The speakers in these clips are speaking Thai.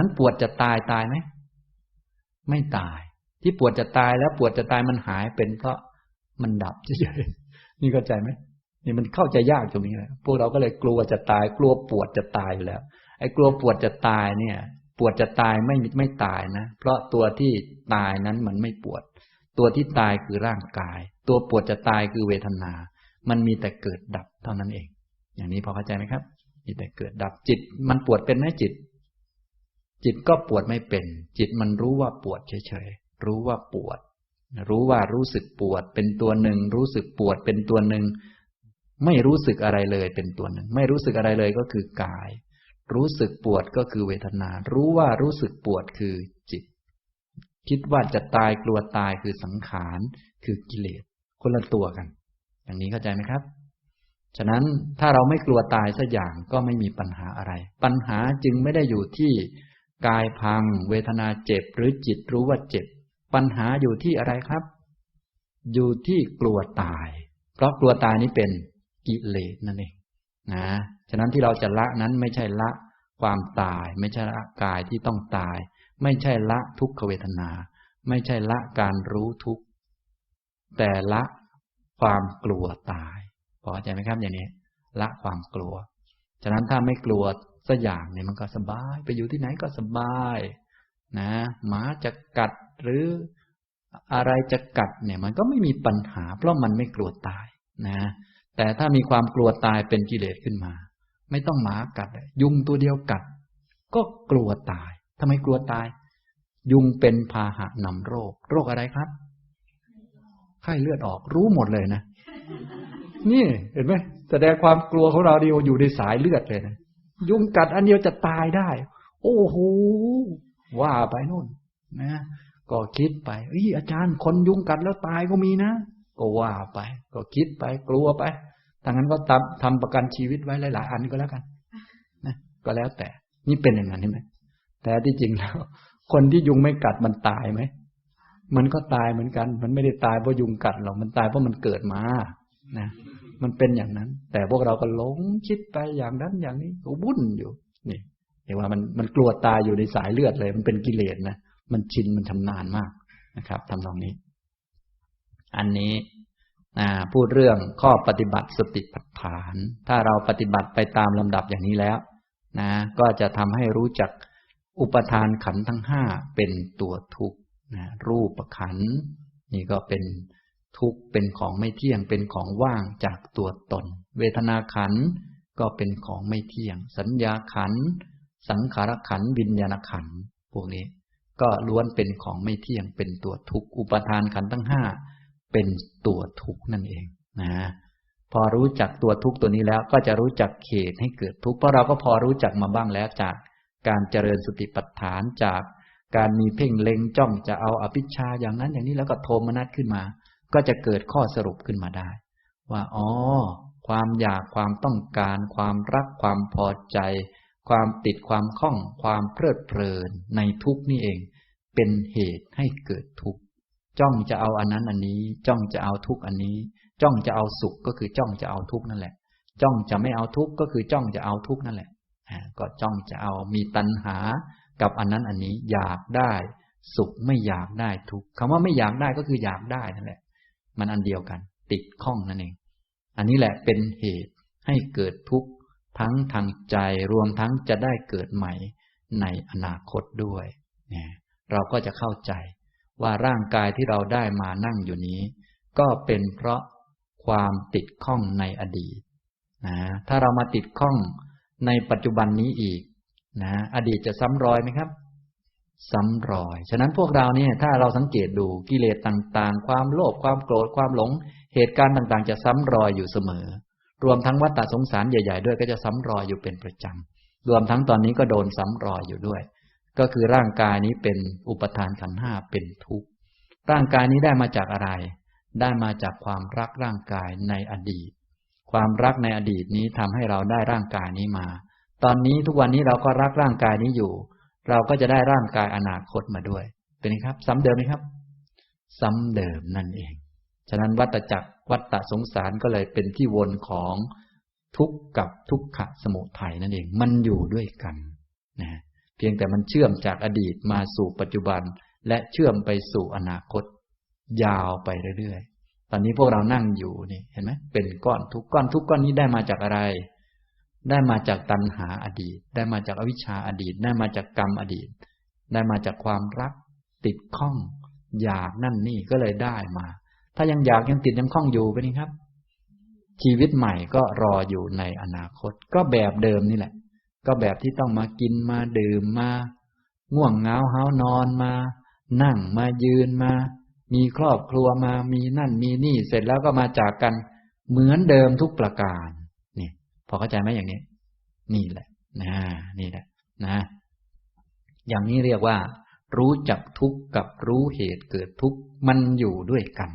นั้นปวดจะตายตายไหมไม่ตาย ที่ปวดจะตายแล้วปวดจะตายมันหายเป็นเพราะมันดับเฉยๆนี่เข้าใจไหมนี่มันเข้าใจยากตรงนี้แหละพวกเราก็เลยกลัวจะตาย กลัวปวดจะตายอยู่แล้ว ไอ้กลัวปวดจะตายเนี่ย ปวดจะตายไม่ไม่ตายนะ เพราะตัวที่ตายนั้นมันไม่ปวด ตัวที่ตายคือร่างกาย ตัวปวดจะตายคือเวทนา มันมีแต่เกิดดับเท่านั้นเอง อย่างนี้พอเข้าใจไหมครับ มีแต่เกิดดับจิต มันปวดเป็นไหมจิต จิตก็ปวดไม่เป็น จิตมันรู้ว่าปวดเฉยๆรู้ว่าปวด รู้ว่ารู้สึกปวด เป็นตัวหนึ่ง รู้สึกปวดเป็นตัวหนึ่ง ไม่รู้สึกอะไรเลยเป็นตัวหนึ่ง ไม่รู้สึกอะไรเลยก็คือกาย รู้สึกปวดก็คือเวทนา รู้ว่ารู้สึกปวดคือจิต คิดว่าจะตายกลัวตายคือสังขารคือกิเลสคนละตัวกัน อย่างนี้เข้าใจไหมครับฉะนั้นถ้าเราไม่กลัวตายสักอย่างก็ไม่มีปัญหาอะไร ปัญหาจึงไม่ได้อยู่ที่ กายพัง เวทนาเจ็บ หรือจิตรู้ว่าเจ็บ ปัญหาอยู่ที่อะไรครับ อยู่ที่กลัวตาย เพราะกลัวตายนี้เป็นกิเลสนั่นเองนะฉะนั้นที่เราจะละนั้นไม่ใช่ละความตาย ไม่ใช่ละกายที่ต้องตาย ไม่ใช่ละทุกขเวทนา ไม่ใช่ละการรู้ทุกข์แต่ละความกลัวตายพอใจไหมครับอย่างนี้ ละความกลัว ฉะนั้นถ้าไม่กลัว สักอย่างเนี่ยมันก็สบาย ไปอยู่ที่ไหนก็สบาย นะหมาจะกัดหรืออะไรจะกัดเนี่ย มันก็ไม่มีปัญหา เพราะมันไม่กลัวตายนะ แต่ถ้ามีความกลัวตายเป็นกิเลสขึ้นมา ไม่ต้องหมากัด ยุงตัวเดียวกัด ก็กลัวตายทำไมกลัวตาย ยุงเป็นพาหะนำโรค โรคอะไรครับไข้เลือดออกรู้หมดเลยนะนี่เห็นไหมแสดงความกลัวของเราเดียวอยู่ในสายเลือดเลยนะ ยุงกัดอันเดียวจะตายได้ โอ้โหว่าไปนู่น นะ ก็คิดไปอ้ยอาจารย์คนยุงกัดแล้วตายก็มีนะ ก็ว่าไป ก็คิดไปกลัวไปถ้างั้นก็ทำทำประกันชีวิตไว้หลาย ๆ อันก็แล้วกัน นะ ก็แล้วแต่ นี่เป็นอย่างนั้นใช่ไหมแต่ที่จริงแล้ว คนที่ยุงไม่กัดมันตายไหม มันก็ตายเหมือนกัน มันไม่ได้ตายเพราะยุงกัดหรอก มันตายเพราะมันเกิดมา นะ มันเป็นอย่างนั้น แต่พวกเราก็หลงคิดไปอย่างนั้นอย่างนี้ก็วุ่นอยู่นี่เห็นว่ามันมันกลัวตายอยู่ในสายเลือดเลย มันเป็นกิเลสนะมันชินมันชำนาญมากนะครับทำตรงนี้ อันนี้พูดเรื่องข้อปฏิบัติสติปัฏฐาน ถ้าเราปฏิบัติไปตามลำดับอย่างนี้แล้ว นะ ก็จะทำให้รู้จักอุปทานขันทั้งห้าเป็นตัวทุกข์นะรูปขันนี่ก็เป็น ทุกข์เป็นของไม่เที่ยงเป็นของว่างจากตัวตน เวทนาขันก็เป็นของไม่เที่ยง สัญญาขัน สังขารขันวิญญาณขันพวกนี้ ก็ล้วนเป็นของไม่เที่ยงเป็นตัวทุกข์อุปทานขันทั้งห้าเป็นตัวทุกข์นั่นเองนะพอรู้จักตัวทุกข์ตัวนี้แล้วก็จะรู้จักเหตุให้เกิดทุกข์เพราะเราก็พอรู้จักมาบ้างแล้วจากการเจริญสติปัฏฐานจากการมีเพ่งเล็งจ้องจะเอาอภิชาอย่างนั้นอย่างนี้แล้วก็โทมนัสขึ้นมา ก็จะเกิดข้อสรุปขึ้นมาได้ ว่าอ๋อความอยากความต้องการ ความรักความพอใจ ความติดความคล้อง ความเพลิดเพลินในทุกนี่เอง เป็นเหตุให้เกิดทุกข์จ้องจะเอาอันนั้นอันนี้ จ้องจะเอาทุกอันนี้ จ้องจะเอาสุขก็คือจ้องจะเอาทุกนั่นแหละ จ้องจะไม่เอาทุกก็คือจ้องจะเอาทุกนั่นแหละก็จ้องจะเอามีตัณหากับอันนั้นอันนี้อยากได้ สุขไม่อยากได้ทุกคำว่าไม่อยากได้ก็คืออยากได้นั่นแหละ มันอันเดียวกัน ติดข้องนั่นเอง อันนี้แหละเป็นเหตุให้เกิดทุกข์ทั้งทางใจรวมทั้งจะได้เกิดใหม่ในอนาคตด้วยเนี่ยเราก็จะเข้าใจว่าร่างกายที่เราได้มานั่งอยู่นี้ ก็เป็นเพราะความติดข้องในอดีตนะถ้าเรามาติดข้องในปัจจุบันนี้อีกนะอดีตจะซ้ำรอยไหมครับ ซ้ำรอย ฉะนั้นพวกเราเนี่ยถ้าเราสังเกตดูกิเลสต่างๆ ความโลภความโกรธความหลง เหตุการณ์ต่างๆ จะซ้ำรอยอยู่เสมอ รวมทั้งวัฏฏสงสารใหญ่ ๆ ด้วยก็จะซ้ำรอยอยู่เป็นประจำรวมทั้งตอนนี้ก็โดนซ้ำรอยอยู่ด้วย ก็คือร่างกายนี้เป็นอุปทานขันห้าเป็นทุกข์ร่างกายนี้ได้มาจากอะไร ได้มาจากความรักร่างกายในอดีต ความรักในอดีตนี้ทำให้เราได้ร่างกายนี้มา ตอนนี้ทุกวันนี้เราก็รักร่างกายนี้อยู่ เราก็จะได้ร่างกายอนาคตมาด้วย เป็นไงครับ ซ้ำเดิมไหมครับ ซ้ำเดิมนั่นเอง ฉะนั้นวัตจักรวัตตะสงสารก็เลยเป็นที่วนของทุกข์กับทุกขะสมุทัยนั่นเอง มันอยู่ด้วยกันนะเพียงแต่มันเชื่อมจากอดีตมาสู่ปัจจุบัน และเชื่อมไปสู่อนาคต ยาวไปเรื่อยๆ ตอนนี้พวกเรานั่งอยู่นี่เห็นไหมเป็นก้อนทุกก้อนทุกก้อนนี้ได้มาจากอะไร ได้มาจากตัณหาอดีต ได้มาจากอวิชชาอดีต ได้มาจากกรรมอดีต ได้มาจากความรัก ติดข้อง อยากนั่นนี่ก็เลยได้มา ถ้ายังอยากยังติดยังข้องอยู่ไปนี่ครับ ชีวิตใหม่ก็รออยู่ในอนาคต ก็แบบเดิมนี่แหละ ก็แบบที่ต้องมากินมาดื่มมาง่วงเงาเฮานอนมา นั่งมายืนมา มีครอบครัวมามีนั่นมีนี่เสร็จแล้วก็มาจากกันเหมือนเดิมทุกประการ พอเข้าใจไหมอย่างนี้ นี่แหละนะนี่แหละนะ อย่างนี้เรียกว่า รู้จักทุกข์กับรู้เหตุเกิดทุกข์มันอยู่ด้วยกัน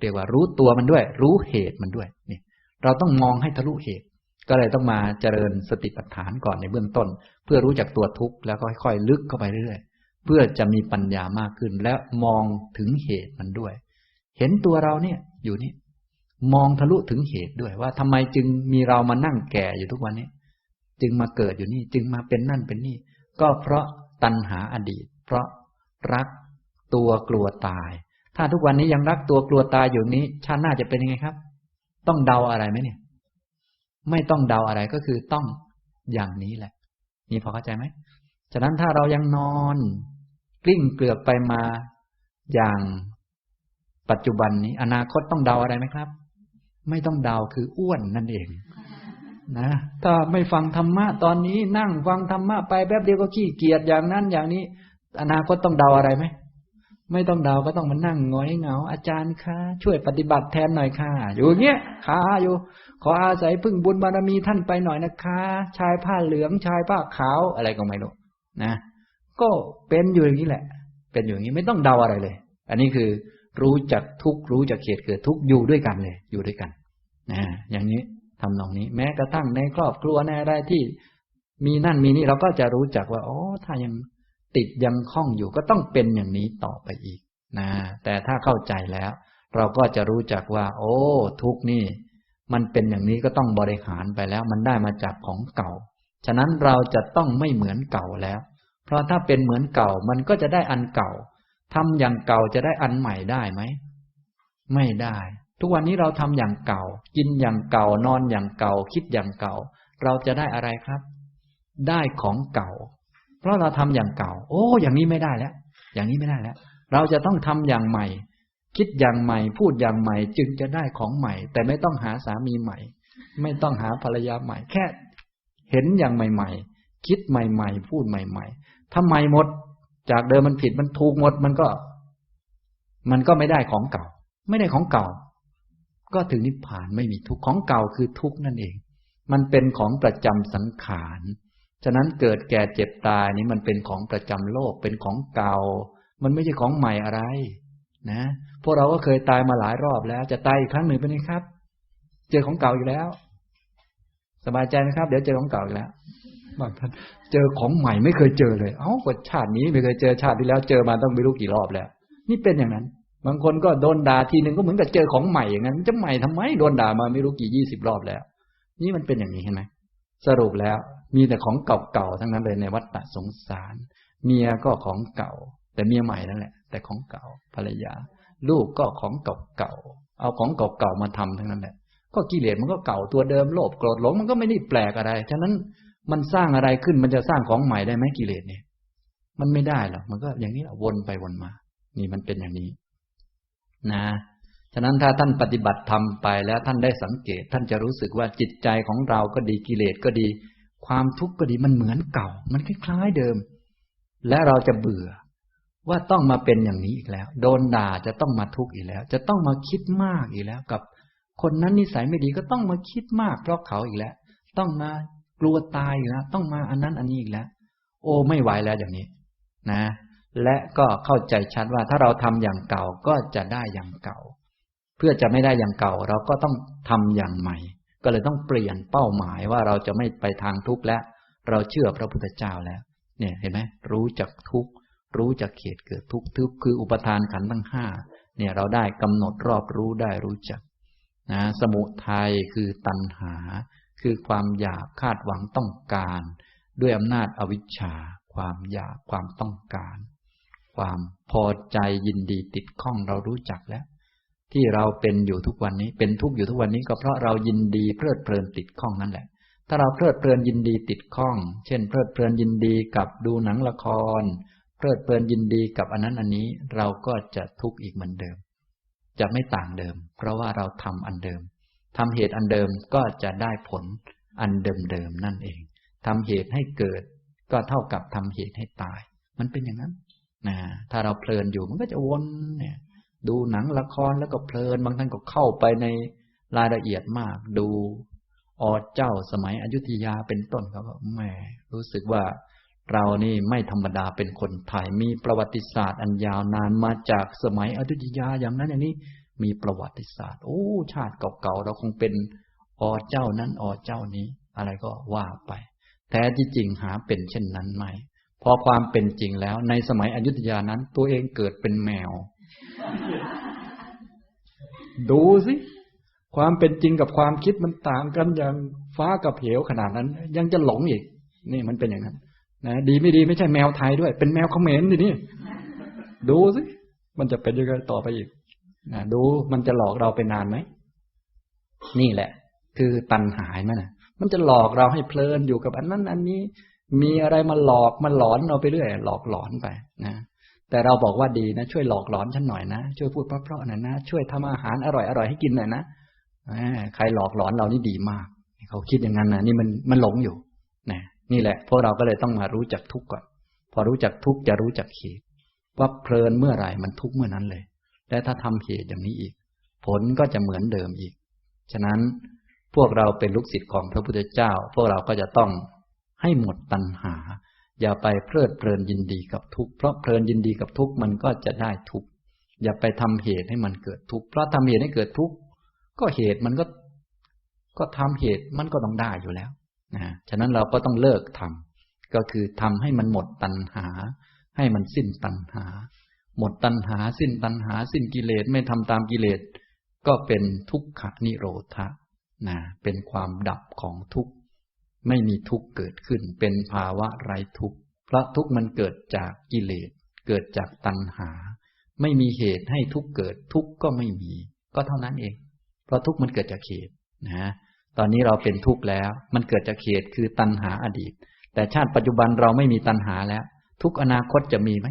เรียกว่ารู้ตัวมันด้วย รู้เหตุมันด้วยนี่เราต้องมองให้ทะลุเหตุ ก็เลยต้องมาเจริญสติปัฏฐานก่อนในเบื้องต้น เพื่อรู้จักตัวทุกข์แล้วก็ค่อยๆลึกเข้าไปเรื่อยๆเพื่อจะมีปัญญามากขึ้นและมองถึงเหตุมันด้วย เห็นตัวเราเนี่ยอยู่นี่ มองทะลุถึงเหตุด้วยว่าทำไมจึงมีเรามานั่งแก่อยู่ทุกวันนี้ จึงมาเกิดอยู่นี่ จึงมาเป็นนั่นเป็นนี่ ก็เพราะตัณหาอดีต เพราะรักตัวกลัวตาย ถ้าทุกวันนี้ยังรักตัวกลัวตายอยู่นี้ ชาติหน้าจะเป็นยังไงครับ ต้องเดาอะไรไหมเนี่ย ไม่ต้องเดาอะไรก็คือต้องอย่างนี้แหละ นี่พอเข้าใจไหมฉะนั้นถ้าเรายังนอน กลิ้งเกลือกไปมาอย่างปัจจุบันนี้ อนาคตต้องเดาอะไรไหมครับ ไม่ต้องเดาคืออ้วนนั่นเอง นะ ถ้าไม่ฟังธรรมะตอนนี้นั่งฟังธรรมะไปแป๊บเดียวก็ขี้เกียจอย่างนั้นอย่างนี้ อนาคตต้องเดาอะไรไหมไม่ต้องเดาก็ต้องมานั่งงอยเหงา อาจารย์คะช่วยปฏิบัติแทนหน่อยค่ะ อยู่เงี้ยขาอยู่ ขออาศัยพึ่งบุญบารมีท่านไปหน่อยนะคะ ชายผ้าเหลืองชายผ้าขาวอะไรก็ไม่รู้นะ ก็เป็นอยู่อย่างนี้แหละ เป็นอยู่อย่างนี้ไม่ต้องเดาอะไรเลย อันนี้คือ รู้จักทุกรู้จักเขตเกิดทุกอยู่ด้วยกันเลย อยู่ด้วยกันนะอย่างนี้ทำตรงนี้ แม้กระทั่งในครอบครัวในอะไรที่ มีนั่นมีนี่เราก็จะรู้จักว่าอ๋อถ้ายังติดยังคล้องอยู่ก็ต้องเป็นอย่างนี้ต่อไปอีกนะแต่ถ้าเข้าใจแล้ว เราก็จะรู้จักว่า โอ้ ทุกนี่ มันเป็นอย่างนี้ก็ต้องบริหารไปแล้ว มันได้มาจากของเก่า ฉะนั้นเราจะต้องไม่เหมือนเก่าแล้ว เพราะถ้าเป็นเหมือนเก่ามันก็จะได้อันเก่า ทำอย่างเก่าจะได้อันใหม่ได้ไหม ไม่ได้ ทุกวันนี้เราทำอย่างเก่า กินอย่างเก่านอนอย่างเก่า คิดอย่างเก่า เราจะได้อะไรครับ ได้ของเก่า เพราะเราทำอย่างเก่า โอ้ อย่างนี้ไม่ได้แล้ว อย่างนี้ไม่ได้แล้ว เราจะต้องทำอย่างใหม่ คิดอย่างใหม่ พูดอย่างใหม่ จึงจะได้ของใหม่ แต่ไม่ต้องหาสามีใหม่ ไม่ต้องหาภรรยาใหม่ แค่ เห็นอย่างใหม่ ๆ คิดใหม่ ๆ พูดใหม่ ๆทำไมหมด จากเดิมมันผิดมันถูกหมดมันก็ มันก็ไม่ได้ของเก่า ไม่ได้ของเก่า ก็ถึงนิพพานไม่มีทุกของเก่าคือทุกนั่นเอง มันเป็นของประจำสังขารฉะนั้นเกิดแก่เจ็บตายนี้มันเป็นของประจำโลกเป็นของเก่า มันไม่ใช่ของใหม่อะไร นะพวกเราก็เคยตายมาหลายรอบแล้ว จะตายอีกครั้งหนึ่งเป็นไงครับ เจอของเก่าอยู่แล้ว สบายใจไหมครับ เดี๋ยวเจอของเก่าอีกแล้ว บางท่านเจอของใหม่ไม่เคยเจอเลย เอ้ากชาตินี้ไม่เคยเจอชาติที่แล้ว เจอมาต้องไม่รู้กี่รอบแล้ว นี่เป็นอย่างนั้น บางคนก็โดนด่าทีหนึ่งก็เหมือนกับเจอของใหม่อย่างนั้นจะใหม่ทำไมโดนด่ามาไม่รู้กี่ยี่สิบรอบแล้ว นี่มันเป็นอย่างนี้เห็นไหมสรุปแล้วมีแต่ของเก่าๆทั้งนั้นเลยในวัฏฏะสงสาร เมียก็ของเก่า แต่เมียใหม่นั่นแหละ แต่ของเก่าภรรยา ลูกก็ของเก่าๆเอาของเก่าๆมาทำทั้งนั้นแหละก็กิเลสมันก็เก่าตัวเดิมโลภโกรธหลงมันก็ไม่ได้แปลกอะไร ฉะนั้น มันสร้างอะไรขึ้นมันจะสร้างของใหม่ได้ไหมกิเลสเนี่ย มันไม่ได้หรอกมันก็อย่างนี้แหละวนไปวนมา นี่มันเป็นอย่างนี้ นะ ฉะนั้นถ้าท่านปฏิบัติทำไปแล้วท่านได้สังเกต ท่านจะรู้สึกว่าจิตใจของเราก็ดีกิเลสก็ดี ความทุกข์ก็ดีมันเหมือนเก่า มันคล้ายๆเดิม และเราจะเบื่อว่าต้องมาเป็นอย่างนี้อีกแล้ว โดนด่าจะต้องมาทุกข์อีกแล้ว จะต้องมาคิดมากอีกแล้ว กับ คนนั้นนิสัยไม่ดีก็ต้องมาคิดมากเพราะเขาอีกแล้ว ต้องมา ลัวตายอีกแล้วต้องมาอันนั้นอันนี้อีกแล้ว โอ้ไม่ไหวแล้วอย่างนี้นะ และก็เข้าใจชัดว่าถ้าเราทำอย่างเก่าก็จะได้อย่างเก่า เพื่อจะไม่ได้อย่างเก่าเราก็ต้องทำอย่างใหม่ ก็เลยต้องเปลี่ยนเป้าหมายว่าเราจะไม่ไปทางทุกข์แล้วเราเชื่อพระพุทธเจ้าแล้ว เนี่ยเห็นไหมรู้จักทุกข์รู้จักเขตเกิดทุกข์ทุกข์คืออุปทานขันธ์ทั้งห้าเนี่ยเราได้กำหนดรอบรู้ได้รู้จักนะสมุทัยคือตัณหา คือความอยากคาดหวังต้องการ ด้วยอำนาจอวิชชา ความอยากความต้องการ ความพอใจยินดีติดข้องเรารู้จักแล้ว ที่เราเป็นอยู่ทุกวันนี้ เป็นทุกข์อยู่ทุกวันนี้ก็เพราะเรายินดีเพลิดเพลินติดข้องนั่นแหละ ถ้าเราเพลิดเพลินยินดีติดข้อง เช่น เพลิดเพลินยินดีกับดูหนังละคร เพลิดเพลินยินดีกับอันนั้นอันนี้ เราก็จะทุกข์อีกเหมือนเดิม จะไม่ต่างเดิม เพราะว่าเราทำอันเดิม ทำเหตุอันเดิมก็จะได้ผลอันเดิมๆนั่นเองทำเหตุให้เกิด ก็เท่ากับทำเหตุให้ตาย มันเป็นอย่างนั้นนะถ้าเราเพลินอยู่มันก็จะวนเนี่ย ดูหนังละครแล้วก็เพลิน บางท่านก็เข้าไปในรายละเอียดมาก ดูอเจ้าสมัยอยุธยาเป็นต้นเขาก็แหมรู้สึกว่าเรานี่ไม่ธรรมดาเป็นคนไทยมีประวัติศาสตร์อันยาวนานมาจากสมัยอยุธยาอย่างนั้นอย่างนี้ มีประวัติศาสตร์ โอ้ ชาติเก่าๆ เราคงเป็นอเจ้านั้นอเจ้านี้ อะไรก็ว่าไปแต่ที่จริงหาเป็นเช่นนั้นไหม พอความเป็นจริงแล้วในสมัยอยุธยานั้น ตัวเองเกิดเป็นแมว ดูสิ ความเป็นจริงกับความคิดมันต่างกันอย่างฟ้ากับเหวขนาดนั้น ยังจะหลงอีก นี่มันเป็นอย่างนั้นนะดีไม่ดีไม่ใช่แมวไทยด้วย เป็นแมวเขมรดินี่ดูสิ มันจะเป็นยังไงต่อไปอีก นะดูมันจะหลอกเราไปนานไหม นี่แหละ คือตัณหาไหมนะมันจะหลอกเราให้เพลินอยู่กับอันนั้น อันนี้ มีอะไรมาหลอกมาหลอนเราไปเรื่อยหลอกหลอนไปนะแต่เราบอกว่าดีนะช่วยหลอกหลอนฉันหน่อยนะช่วยพูดเพราะๆหน่อยนะช่วยทำอาหารอร่อยอร่อยให้กินหน่อยนะใครหลอกหลอนเรานี่ดีมากเขาคิดอย่างนั้นนะนี่มันมันหลงอยู่นะนี่แหละพวกเราก็เลยต้องมารู้จักทุกข์ก่อน พอรู้จักทุกข์จะรู้จักเหตุว่าเพลินเมื่อไหร่มันทุกข์เมื่อนั้นเลย และถ้าทำเหตุอย่างนี้อีก ผลก็จะเหมือนเดิมอีก ฉะนั้นพวกเราเป็นลูกศิษย์ของพระพุทธเจ้า พวกเราก็จะต้องให้หมดตัณหา อย่าไปเพลิดเพลินยินดีกับทุกข์เพราะเพลินยินดีกับทุกข์มันก็จะได้ทุกข์อย่าไปทำเหตุให้มันเกิดทุกข์เพราะทำเหตุให้เกิดทุกข์ก็เหตุมันก็ ก็ทำเหตุมันก็ต้องได้อยู่แล้วนะฉะนั้นเราก็ต้องเลิกทำก็คือทำให้มันหมดตัณหา ให้มันสิ้นตัณหา หมดตัณหาสิ้นตัณหาสิ้นกิเลสไม่ทำตามกิเลส ก็เป็นทุกขนิโรธะนะเป็นความดับของทุกข์ ไม่มีทุกข์เกิดขึ้น เป็นภาวะไร้ทุกข์เพราะทุกข์มันเกิดจากกิเลส เกิดจากตัณหา ไม่มีเหตุให้ทุกข์เกิดทุกข์ก็ไม่มี ก็เท่านั้นเอง เพราะทุกข์มันเกิดจากเหตุนะตอนนี้เราเป็นทุกข์แล้ว มันเกิดจากเหตุคือตัณหาอดีต แต่ชาติปัจจุบันเราไม่มีตัณหาแล้ว ทุกอนาคตจะมีไหม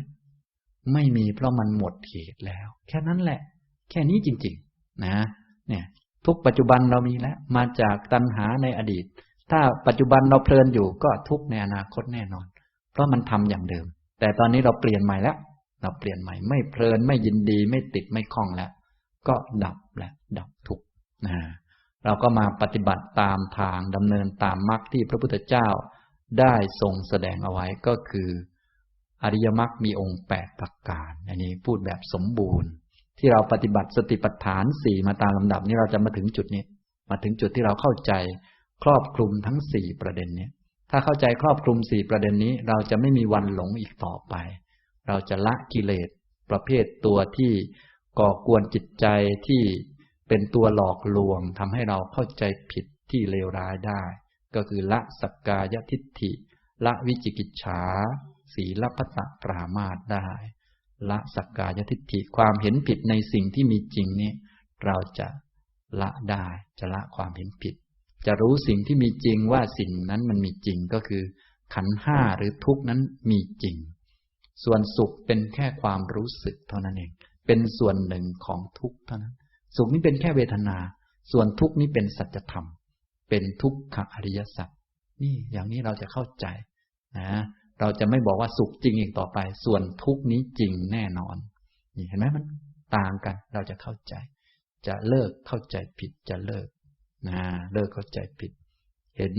ไม่มีเพราะมันหมดเหตุแล้ว แค่นั้นแหละ แค่นี้จริง ๆ นะ เนี่ย ทุกปัจจุบันเรามีแล้ว มาจากตัณหาในอดีต ถ้าปัจจุบันเราเพลินอยู่ก็ทุกในอนาคตแน่นอน เพราะมันทำอย่างเดิม แต่ตอนนี้เราเปลี่ยนใหม่แล้ว เราเปลี่ยนใหม่ ไม่เพลินไม่ยินดีไม่ติดไม่คล้องแล้ว ก็ดับแล้วดับทุกนะเราก็มาปฏิบัติตามทางดำเนินตามมรรคที่พระพุทธเจ้าได้ทรงแสดงเอาไว้ก็คือ อริยมรรคมีองค์แปดประการ อันนี้พูดแบบสมบูรณ์ ที่เราปฏิบัติสติปัฏฐานสี่มาตามลำดับนี้เราจะมาถึงจุดนี้ มาถึงจุดที่เราเข้าใจครอบคลุมทั้งสี่ประเด็นนี้ถ้าเข้าใจครอบคลุมสี่ประเด็นนี้ เราจะไม่มีวันหลงอีกต่อไป เราจะละกิเลสประเภทตัวที่ก่อกวนจิตใจที่เป็นตัวหลอกลวงทำให้เราเข้าใจผิดที่เลวร้ายได้ ก็คือละสักกายทิฏฐิ ละวิจิกิจฉา ศีลพัตปรามาตได้ ละสักกายทิฏฐิความเห็นผิดในสิ่งที่มีจริงนี้เราจะละได้จะละความเห็นผิด จะรู้สิ่งที่มีจริงว่าสิ่งนั้นมันมีจริงก็คือ ขันห้าหรือทุกนั้นมีจริง ส่วนสุขเป็นแค่ความรู้สึกเท่านั้นเอง เป็นส่วนหนึ่งของทุกเท่านั้น สุขนี้เป็นแค่เวทนา ส่วนทุกนี้เป็นสัจธรรม เป็นทุกขอริยสัจนี่อย่างนี้เราจะเข้าใจนะ เราจะไม่บอกว่าสุขจริงอีกต่อไป ส่วนทุกนี้จริงแน่นอนนี่เห็นไหมมันต่างกัน เราจะเข้าใจ จะเลิกเข้าใจผิดจะเลิกนะเลิกเข้าใจผิด เห็น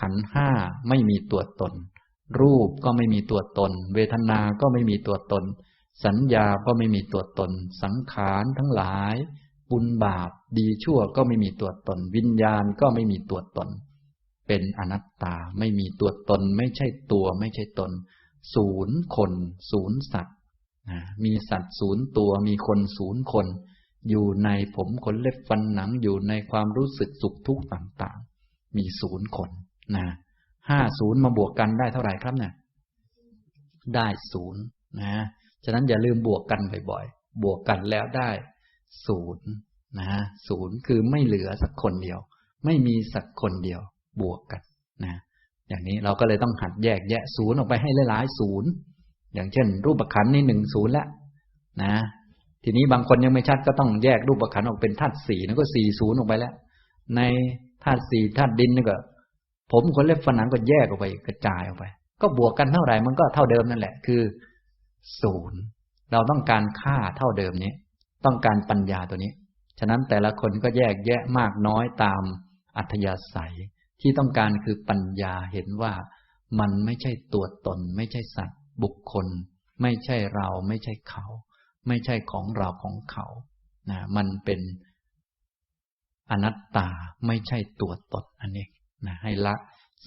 ขันห้าไม่มีตัวตน รูปก็ไม่มีตัวตน เวทนา ก็ไม่มีตัวตน สัญญาก็ไม่มีตัวตน สังขารทั้งหลาย บุญบาปดีชั่วก็ไม่มีตัวตน วิญญาณก็ไม่มีตัวตน เป็นอนัตตาไม่มีตัวตน ไม่ใช่ตัวไม่ใช่ตน ศูนย์คน ศูนย์สัตว์มีสัตว์ศูนย์ตัวมีคนศูนย์คน อยู่ในผมขนเล็บฟันหนังอยู่ในความรู้สึกสุขทุกข์ต่างๆ มีศูนย์คนนะห้าศูนย์มาบวกกันได้เท่าไหร่ครับเนี่ยได้ศูนย์นะฉะนั้นอย่าลืมบวกกันบ่อยๆ บวกกันแล้วได้ศูนย์นะศูนย์คือไม่เหลือสักคนเดียว ไม่มีสักคนเดียว บวกกันนะอย่างนี้เราก็เลยต้องหัดแยกแยะศูนย์ออกไปให้หลายๆศูนย์อย่างเช่น รูปขันธ์นี่หนึ่งศูนย์ละนะทีนี้บางคนยังไม่ชัดก็ต้องแยกรูปขันธ์ออกเป็นธาตุสี่นั่นก็สี่ศูนย์ออกไปแล้ว ในธาตุสี่ธาตุดินนี่ก็ ผมขนเล็บฝันหนังก็แยกออกไปกระจายออกไป ก็บวกกันเท่าไหร่มันก็เท่าเดิมนั่นแหละ คือศูนย์เราต้องการค่าเท่าเดิมนี้ ต้องการปัญญาตัวนี้ ฉะนั้นแต่ละคนก็แยกแยะมากน้อยตามอัธยาศัย ที่ต้องการคือปัญญาเห็นว่ามันไม่ใช่ตัวตน ไม่ใช่สัตว์บุคคล ไม่ใช่เราไม่ใช่เขา ไม่ใช่ของเราของเขานะมันเป็นอนัตตาไม่ใช่ตัวตนอันนี้นะให้ละ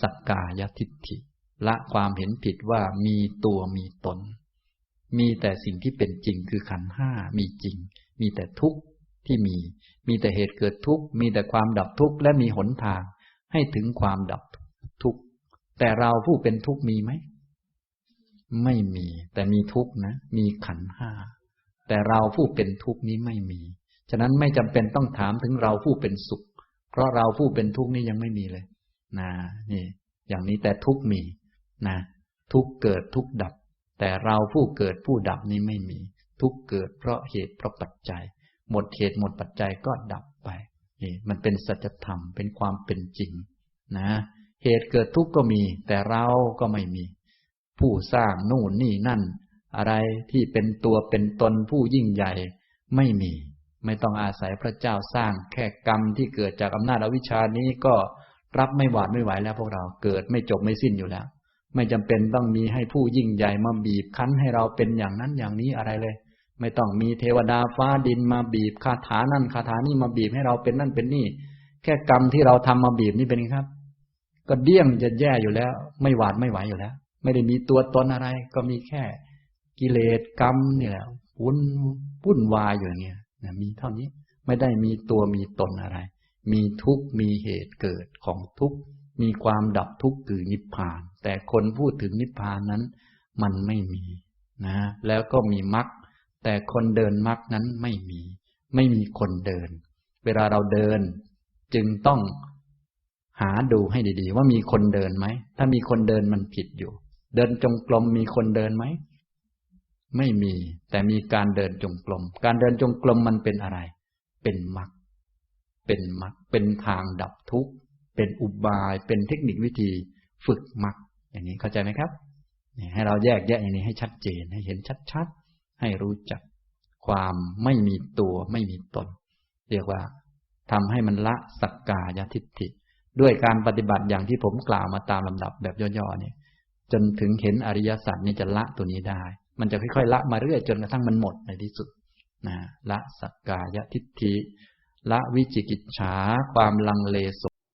สักกายทิฏฐิ ละความเห็นผิดว่ามีตัวมีตน มีแต่สิ่งที่เป็นจริงคือขันห้ามีจริง มีแต่ทุกข์ที่มี มีแต่เหตุเกิดทุกข์ มีแต่ความดับทุกข์และมีหนทาง ให้ถึงความดับทุกข์แต่เราผู้เป็นทุกข์มีไหม ไม่มี แต่มีทุกข์นะ มีขันห้า แต่เราผู้เป็นทุกข์นี้ไม่มี ฉะนั้นไม่จำเป็นต้องถามถึงเราผู้เป็นสุข เพราะเราผู้เป็นทุกข์นี้ยังไม่มีเลยนะนี่ อย่างนี้แต่ทุกข์มีนะ ทุกข์เกิดทุกข์ดับ แต่เราผู้เกิดผู้ดับนี้ไม่มี ทุกข์เกิดเพราะเหตุเพราะปัจจัย หมดเหตุหมดปัจจัยก็ดับไป นี่มันเป็นสัจธรรมเป็นความเป็นจริง นะ เหตุเกิดทุกข์ก็มี แต่เราก็ไม่มี ผู้สร้างนู่นนี่นั่น อะไรที่เป็นตัวเป็นตนผู้ยิ่งใหญ่ ไม่มี ไม่ต้องอาศัยพระเจ้าสร้างแค่กรรมที่เกิดจากอำนาจอวิชชานี้ก็รับไม่หวาดไม่ไหวแล้วพวกเราเกิดไม่จบไม่สิ้นอยู่แล้ว ไม่จำเป็นต้องมีให้ผู้ยิ่งใหญ่มาบีบคั้นให้เราเป็นอย่างนั้นอย่างนี้อะไรเลย ไม่ต้องมีเทวดาฟ้าดินมาบีบคาถานั่นคาถานี่มาบีบให้เราเป็นนั่นเป็นนี่ แค่กรรมที่เราทำมาบีบนี่เป็นไงครับ ก็เดี้ยงจะแย่อยู่แล้ว ไม่หวาดไม่ไหวอยู่แล้ว ไม่ได้มีตัวตนอะไร ก็มีแค่กิเลสกรรมนี่แหละวุ่นวุ่นวายอยู่อย่างเงี้ยมีเท่านี้ไม่ได้มีตัวมีตนอะไร มีทุกข์มีเหตุเกิดของทุกข์มีความดับทุกข์คือนิพพาน แต่คนพูดถึงนิพพานนั้น มันไม่มีนะ แล้วก็มีมรรค แต่คนเดินมรรคนั้นไม่มี ไม่มีคนเดิน เวลาเราเดิน จึงต้องหาดูให้ดีๆ ว่ามีคนเดินไหม ถ้ามีคนเดินมันผิดอยู่ เดินจงกรมมีคนเดินไหม ไม่มี แต่มีการเดินจงกรม การเดินจงกรมมันเป็นอะไร เป็นมรรค เป็นมรรค เป็นทางดับทุกข์ เป็นอุบาย เป็นเทคนิควิธีฝึกมรรค อย่างนี้เข้าใจไหมครับ ให้เราแยกแยะอย่างนี้ให้ชัดเจน ให้เห็นชัดๆ ให้รู้จัก ความไม่มีตัวไม่มีตน เรียกว่าทำให้มันละสักกายทิฏฐิ ด้วยการปฏิบัติอย่างที่ผมกล่าวมาตามลำดับแบบย่อๆเนี่ย จนถึงเห็นอริยสัจนี่จะละตัวนี้ได้ มันจะค่อยๆละมาเรื่อยจนกระทั่งมันหมดในที่สุดนะละสักกายทิฏฐิละวิจิกิจฉาความลังเลส